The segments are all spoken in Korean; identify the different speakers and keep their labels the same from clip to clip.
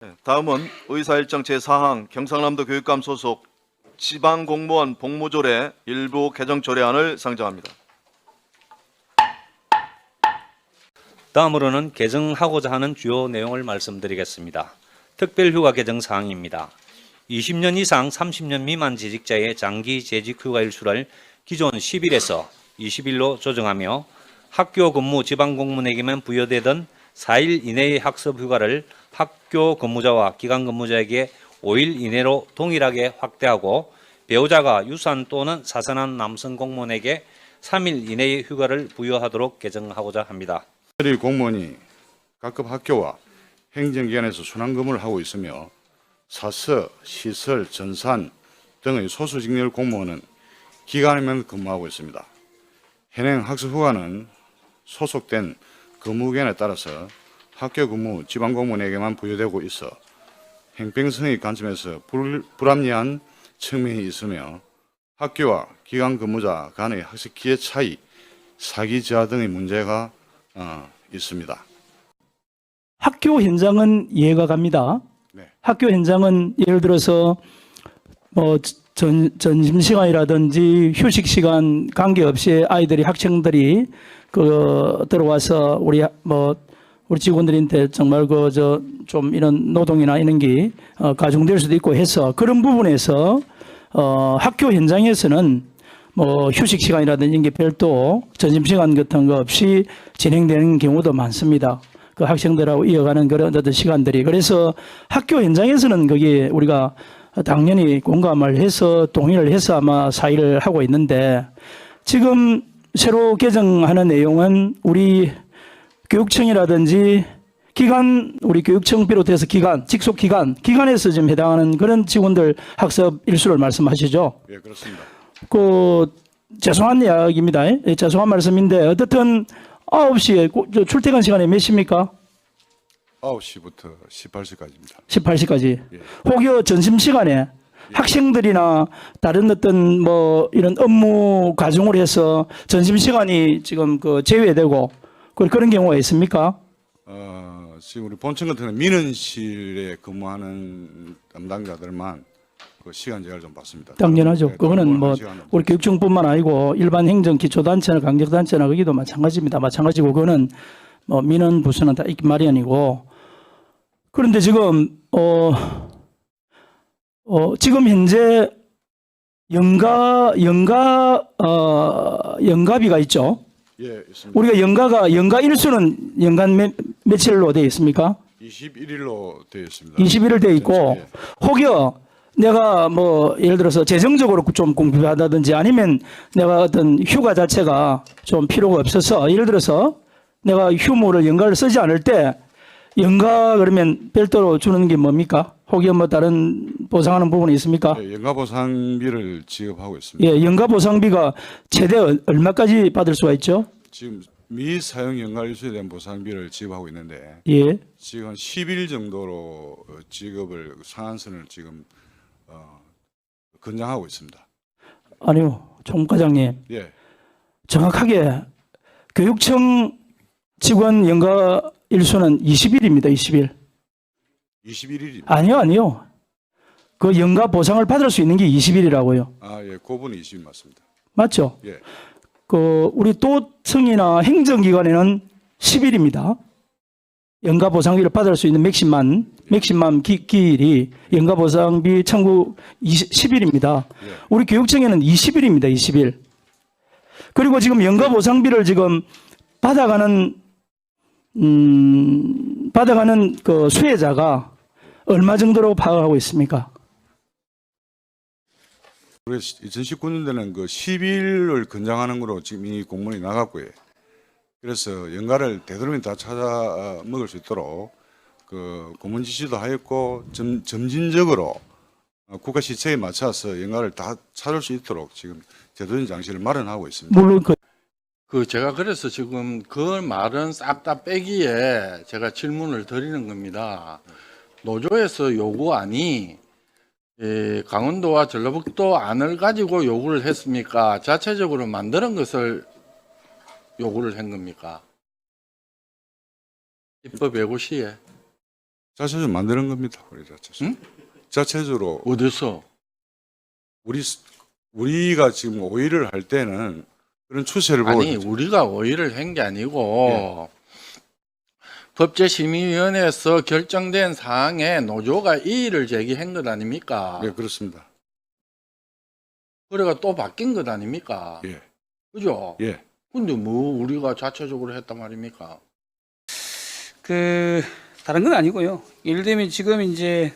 Speaker 1: 네, 다음은 의사일정 제4항 경상남도 교육감 소속 지방공무원 복무조례 일부 개정 조례안을 상정합니다.
Speaker 2: 다음으로는 개정하고자 하는 주요 내용을 말씀드리겠습니다. 특별휴가 개정 사항입니다. 20년 이상 30년 미만 재직자의 장기 재직 휴가 일수를 기존 10일에서 20일로 조정하며 학교 근무 지방 공무원에게만 부여되던 4일 이내의 학습 휴가를 학교 근무자와 기간 근무자에게 5일 이내로 동일하게 확대하고 배우자가 유산 또는 사산한 남성 공무원에게 3일 이내의 휴가를 부여하도록 개정하고자 합니다.
Speaker 3: 특별히 공무원이 각급 학교와 행정기관에서 순환근무를 하고 있으며 사서, 시설, 전산 등의 소수직렬 공무원은 기간이면 근무하고 있습니다. 현행 학습 휴가는 소속된 근무기간에 따라서 학교 근무 지방 공무원에게만 부여되고 있어 행평성의 관점에서 불, 불합리한 측면이 있으며 학교와 기간 근무자 간의 학습 기회 차이, 사기 저하 등의 문제가 어, 있습니다.
Speaker 4: 학교 현장은 이해가 갑니다.
Speaker 3: 네.
Speaker 4: 학교 현장은 예를 들어서 뭐 전, 점심 시간이라든지 휴식 시간 관계없이 아이들이 학생들이 그 들어와서 우리 뭐 우리 직원들한테 정말 그 저 좀 이런 노동이나 이런 게 어, 가중될 수도 있고 해서 그런 부분에서 어, 학교 현장에서는 뭐 휴식 시간이라든지 이게 별도 점심 시간 같은 거 없이 진행되는 경우도 많습니다. 그 학생들하고 이어가는 그런 어떤 시간들이 그래서 학교 현장에서는 그게 우리가 당연히 공감을 해서 동의를 해서 아마 사의를 하고 있는데 지금 새로 개정하는 내용은 우리 교육청이라든지 기관 우리 교육청 비롯해서 기관 직속 기관 기관에서 지금 해당하는 그런 직원들 학습 일수를 말씀하시죠.
Speaker 3: 예, 그렇습니다.
Speaker 4: 그 죄송한 이야기입니다. 예, 죄송한 말씀인데 어떻든 9시에 고- 저 출퇴근 시간이 몇 시입니까?
Speaker 3: 9시부터 18시까지입니다.
Speaker 4: 18시까지.
Speaker 3: 예.
Speaker 4: 혹여 점심 시간에 학생들이나 다른 어떤 뭐 이런 업무 과정으로 해서 점심 시간이 지금 그 제외되고 그- 그런 경우가 있습니까?
Speaker 3: 어, 지금 우리 본청 같은 민원실에 근무하는 담당자들만 그 시간 제한을 좀 받습니다.
Speaker 4: 당연하죠.
Speaker 3: 네,
Speaker 4: 그거는 뭐 우리 교육청뿐만 아니고 일반 행정 기초단체나 강력단체나 거기도 마찬가지입니다. 마찬가지고 그거는 뭐 민원 부서는 다 있기 마련이고 그런데 지금 어, 어 지금 현재 연가 연가 어 연가비가 있죠.
Speaker 3: 예, 있습니다.
Speaker 4: 우리가 연가가 연가 일수는 연간 몇, 며칠로 되어 있습니까?
Speaker 3: 21일로 되어 있습니다.
Speaker 4: 21일 돼 있고
Speaker 3: 예.
Speaker 4: 혹여 내가 뭐 예를 들어서 재정적으로 좀 공급하다든지 아니면 내가 어떤 휴가 자체가 좀 필요가 없어서 예를 들어서 내가 휴무를 연가를 쓰지 않을 때 연가 그러면 별도로 주는 게 뭡니까? 혹여 뭐 다른 보상하는 부분이 있습니까?
Speaker 3: 예, 연가 보상비를 지급하고 있습니다.
Speaker 4: 예, 연가 보상비가 최대 얼- 얼마까지 받을 수가 있죠?
Speaker 3: 지금 미사용 연가 일수에 대한 보상비를 지급하고 있는데
Speaker 4: 예.
Speaker 3: 지금 한 10일 정도로 어, 지급을 상한선을 지금 어, 권장하고 있습니다.
Speaker 4: 아니요. 총 과장님.
Speaker 3: 예,
Speaker 4: 정확하게 교육청 직원 연가 일수는 20일입니다. 20일.
Speaker 3: 21일입니다.
Speaker 4: 아니요, 아니요. 그 연가 보상을 받을 수 있는 게 20일이라고요.
Speaker 3: 아, 예, 그분이 20일 맞습니다.
Speaker 4: 맞죠?
Speaker 3: 예.
Speaker 4: 그 우리 도청이나 행정기관에는 10일입니다. 연가 보상비를 받을 수 있는 맥심만 맥심만 기, 기일이 연가 보상비 청구 20, 10일입니다.
Speaker 3: 예.
Speaker 4: 우리 교육청에는 20일입니다. 20일. 그리고 지금 연가 보상비를 지금 받아가는 음, 받아가는 그 수혜자가 얼마 정도로 파악하고 있습니까?
Speaker 3: 그래서 2019년도에는 그 10일을 권장하는 거로 지금 이 공문이 나갔고요. 그래서 연가를 되도록이면 다 찾아 먹을 수 있도록 그 고문 지시도 하였고 점, 점진적으로 어, 국가 시책에 맞춰서 연가를 다 찾을 수 있도록 지금 제도적인 장치를 마련하고 있습니다.
Speaker 4: 물론 그
Speaker 5: 그 제가 그래서 지금 그 말은 싹 다 빼기에 제가 질문을 드리는 겁니다. 노조에서 요구안이 이 강원도와 전라북도 안을 가지고 요구를 했습니까? 자체적으로 만드는 것을 요구를 한 겁니까? 입법 예고 시에
Speaker 3: 자체적으로 만드는 겁니다. 우리 자체적으로. 자체적으로
Speaker 5: 어디서?
Speaker 3: 우리 스- 우리가 지금 오일을 할 때는 그런 추세를 보고
Speaker 5: 아니 우리가 오일을 한게 아니고 법제심의위원회에서 결정된 사항에 노조가 이의를 제기한 것 아닙니까?
Speaker 3: 네 그렇습니다.
Speaker 5: 그래가 또 바뀐 것 아닙니까?
Speaker 3: 예,
Speaker 5: 그죠?
Speaker 3: 예.
Speaker 5: 근데 뭐 우리가 자체적으로 했단 말입니까?
Speaker 6: 그 다른 건 아니고요. 예를 들면 지금 이제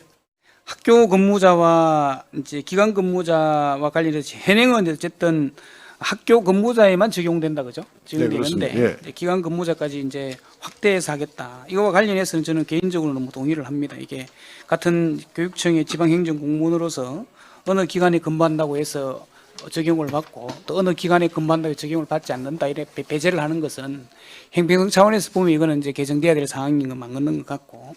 Speaker 6: 학교 근무자와 이제 기관 근무자와 관련해서 현행은 어쨌든 학교 근무자에만 적용된다 그죠? 적용되는데
Speaker 3: 네.
Speaker 6: 이제 기관 근무자까지 이제 확대해서 하겠다. 이거와 관련해서는 저는 개인적으로 너무 동의를 합니다. 이게 같은 교육청의 지방행정 공무원으로서 어느 기관에 근무한다고 해서 적용을 받고 또 어느 기관에 근무한다고 적용을 받지 않는다 배- 배제를 하는 것은 행평성 차원에서 보면 이거는 이제 개정돼야 될 상황인 건 맞는 것 같고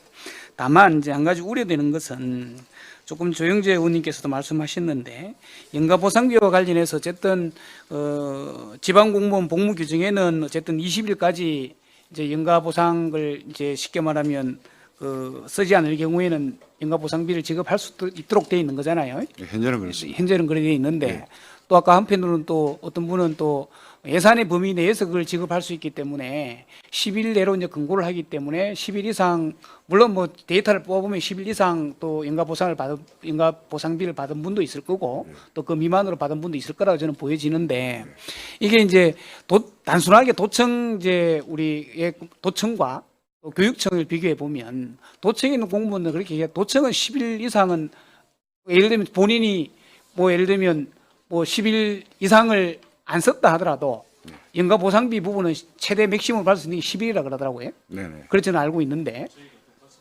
Speaker 6: 다만 이제 한 가지 우려되는 것은 조금 조영재 의원님께서도 말씀하셨는데 연가보상비와 관련해서 어쨌든 어 지방 공무원 복무 규정에는 어쨌든 20일까지 이제 연가보상을 이제 쉽게 말하면 그 쓰지 않을 경우에는 연가보상비를 지급할 수 있도록 돼 있는 거잖아요.
Speaker 3: 예, 현재는 그렇습니다.
Speaker 6: 현재는 그래 돼 있는데 또 아까 한편으로는 또 어떤 분은 또 예산의 범위 내에서 그걸 지급할 수 있기 때문에 10일 내로 이제 근고를 하기 때문에 10일 이상 물론 뭐 데이터를 뽑아보면 10일 이상 또 연가 보상을 받은 연가 보상비를 받은 분도 있을 거고 또 그 미만으로 받은 분도 있을 거라고 저는 보여지는데 이게 이제 도, 단순하게 도청 이제 우리의 도청과 또 교육청을 비교해 보면 도청에 있는 공무원은 그렇게 얘기해요. 도청은 10일 이상은 예를 들면 본인이 뭐 예를 들면 뭐 10일 이상을 안 썼다 하더라도 연가 보상비 부분은 최대 맥시멈 받을 수 있는 게 10일이라 그러더라고요.
Speaker 3: 네네.
Speaker 6: 그렇지 는 알고 있는데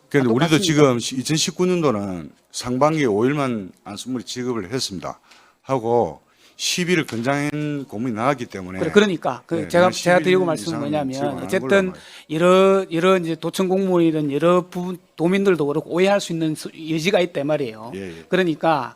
Speaker 3: 그런데
Speaker 6: 아,
Speaker 3: 우리도. 지금 2019년도는 상반기에 5일만 안수물이 지급을 했습니다. 하고 10일을 근장한 고문이 나왔기 때문에
Speaker 6: 그러니까 그
Speaker 3: 네,
Speaker 6: 제가
Speaker 3: 한
Speaker 6: 제가
Speaker 3: 10일
Speaker 6: 드리고 말씀은 뭐냐면 어쨌든. 여러 여러 이제 도청 공무원이든 여러 부분 도민들도 그렇고 오해할 수 있는 수- 여지가 있단 말이에요.
Speaker 3: 예, 예.
Speaker 6: 그러니까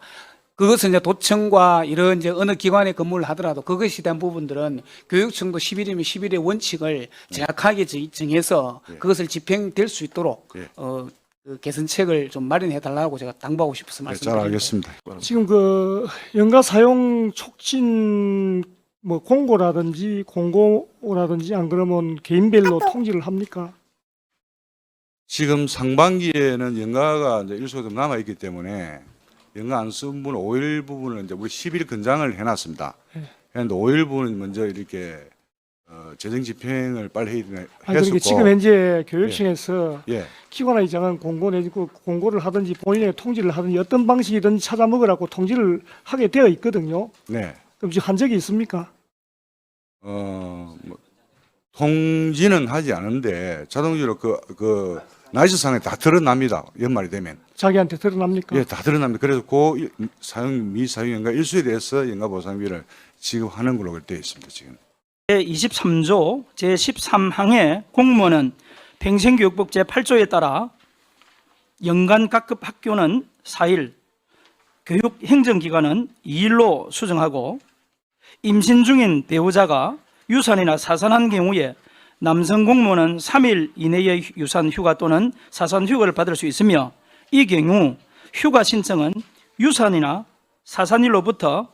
Speaker 6: 그것은 이제 도청과 이런 이제 어느 기관에 근무를 하더라도 그것에 대한 부분들은 교육청도 10일이면 10일의 원칙을 정확하게 정- 정해서
Speaker 3: 예.
Speaker 6: 그것을 집행될 수 있도록
Speaker 3: 예.
Speaker 6: 어, 그 개선책을 좀 마련해 달라고 제가 당부하고 싶어서
Speaker 3: 네, 잘
Speaker 6: 말씀드립니다.
Speaker 3: 알겠습니다.
Speaker 7: 지금 그 연가 사용 촉진 뭐 공고라든지 공고라든지 안 그러면 개인별로 통지를 합니까?
Speaker 3: 지금 상반기에는 연가가 이제 일소가 좀 남아 있기 때문에 연가 안 쓴 분 5일 부분을 이제 우리 10일 근장을 해놨습니다. 그런데 5일 부분은 먼저 이렇게 어, 재정 집행을 빨리 해야
Speaker 7: 아니 그러니까
Speaker 3: 했었고
Speaker 7: 지금 현재 교육청에서
Speaker 3: 예,
Speaker 7: 기관의 이장은 공고 내고 공고를 하든지 본인의 통지를 하든지 어떤 방식이든 찾아 먹으라고 통지를 하게 되어 있거든요.
Speaker 3: 네.
Speaker 7: 그럼 지금 한 적이 있습니까?
Speaker 3: 어, 뭐, 통지는 하지 않은데 자동적으로 그, 그, 나이스상에 다 드러납니다. 연말이 되면.
Speaker 7: 자기한테 드러납니까?
Speaker 3: 예, 다 드러납니다. 그래서 그 일- 사용, 미사용 연가 일수에 대해서 연가 보상비를 지급하는 걸로 되어 있습니다, 지금.
Speaker 4: 제23조 제13항의 공무원은 평생교육법 제8조에 따라 연간 각급 학교는 4일, 교육 행정기관은 2일로 수정하고 임신 중인 배우자가 유산이나 사산한 경우에 남성 공무원은 3일 이내의 유산 휴가 또는 사산 휴가를 받을 수 있으며 이 경우 휴가 신청은 유산이나 사산일로부터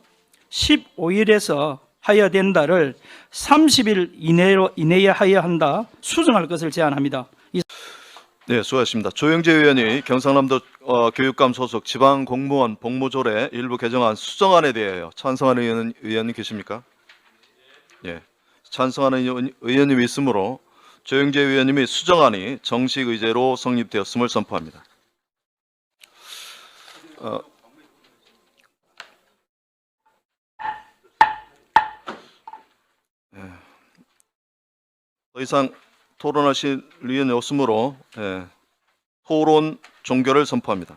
Speaker 4: 15일에서 하여야 된다를 30일 이내로 이내에 하여야 한다 수정할 것을 제안합니다. 이
Speaker 1: 네, 수고하셨습니다. 조영재 의원이 경상남도 어, 교육감 소속 지방 공무원 복무조례 일부 개정안 수정안에 대하여 찬성하는 의원, 의원님 계십니까? 예, 찬성하는 의원, 의원님이 있으므로 조영재 의원님이 수정안이 정식 의제로 성립되었음을 선포합니다. 어, 예. 더 이상 토론하실 의원이 없으므로 예, 토론 종결을 선포합니다.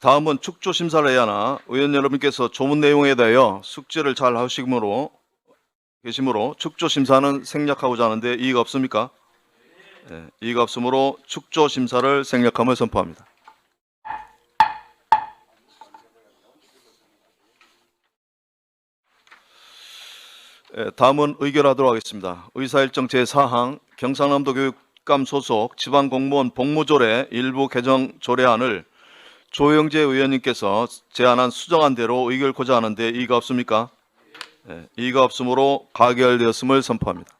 Speaker 1: 다음은 축조 심사를 해야 하나 의원 여러분께서 조문 내용에 대하여 숙지를 잘 하시므로 계시므로 축조 심사는 생략하고자 하는데 이의가 없습니까? 예, 이의가 없으므로 축조 심사를 생략함을 선포합니다. 다음은 의결하도록 하겠습니다. 의사일정 제4항 경상남도 교육감 소속 지방공무원 복무조례 일부 개정 조례안을 조영재 의원님께서 제안한 수정안 대로 의결코자 하는데 이의가 없습니까? 예, 이의가 없으므로 가결되었음을 선포합니다.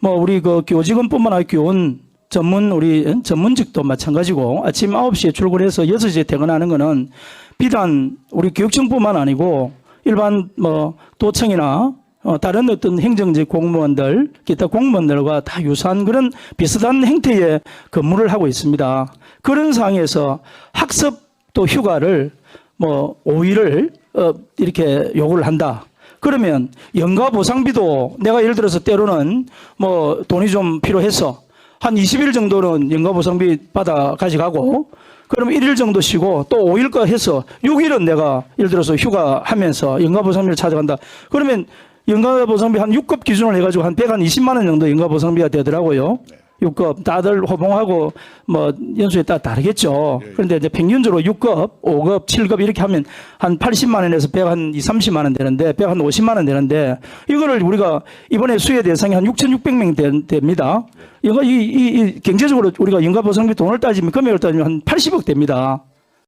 Speaker 4: 뭐 우리 그 교직원뿐만 아니라 교원 전문 우리 전문직도 마찬가지고 아침 9시에 출근해서 6시에 퇴근하는 거는 비단 우리 교육청뿐만 아니고 일반 뭐 도청이나 어, 다른 어떤 행정직 공무원들 기타 공무원들과 다 유사한 그런 비슷한 형태의 근무를 하고 있습니다. 그런 상황에서 학습 또 휴가를 뭐 5일을 어, 이렇게 요구를 한다. 그러면 연가 보상비도 내가 예를 들어서 때로는 뭐 돈이 좀 필요해서 한 20일 정도는 연가 보상비 받아 가져가고 그러면 1일 정도 쉬고 또 5일 거 해서 6일은 내가 예를 들어서 휴가 하면서 연가 보상비를 찾아간다. 그러면 연가 보상비 한 6급 기준으로 해가지고 한 120만 원 정도 연가 보상비가 되더라고요. 6급 다들 호봉하고 뭐 연수에 따라 다르겠죠. 그런데 이제 평균적으로 6급, 5급, 7급 이렇게 하면 한 80만 원에서 100 한 2, 30만 원 되는데 100 한 50만 원 되는데 이거를 우리가 이번에 수혜 대상이 한 6,600명 되- 됩니다. 이거 이, 이, 이 경제적으로 우리가 연가 보상비 돈을 따지면 금액을 따지면 한 80억 됩니다.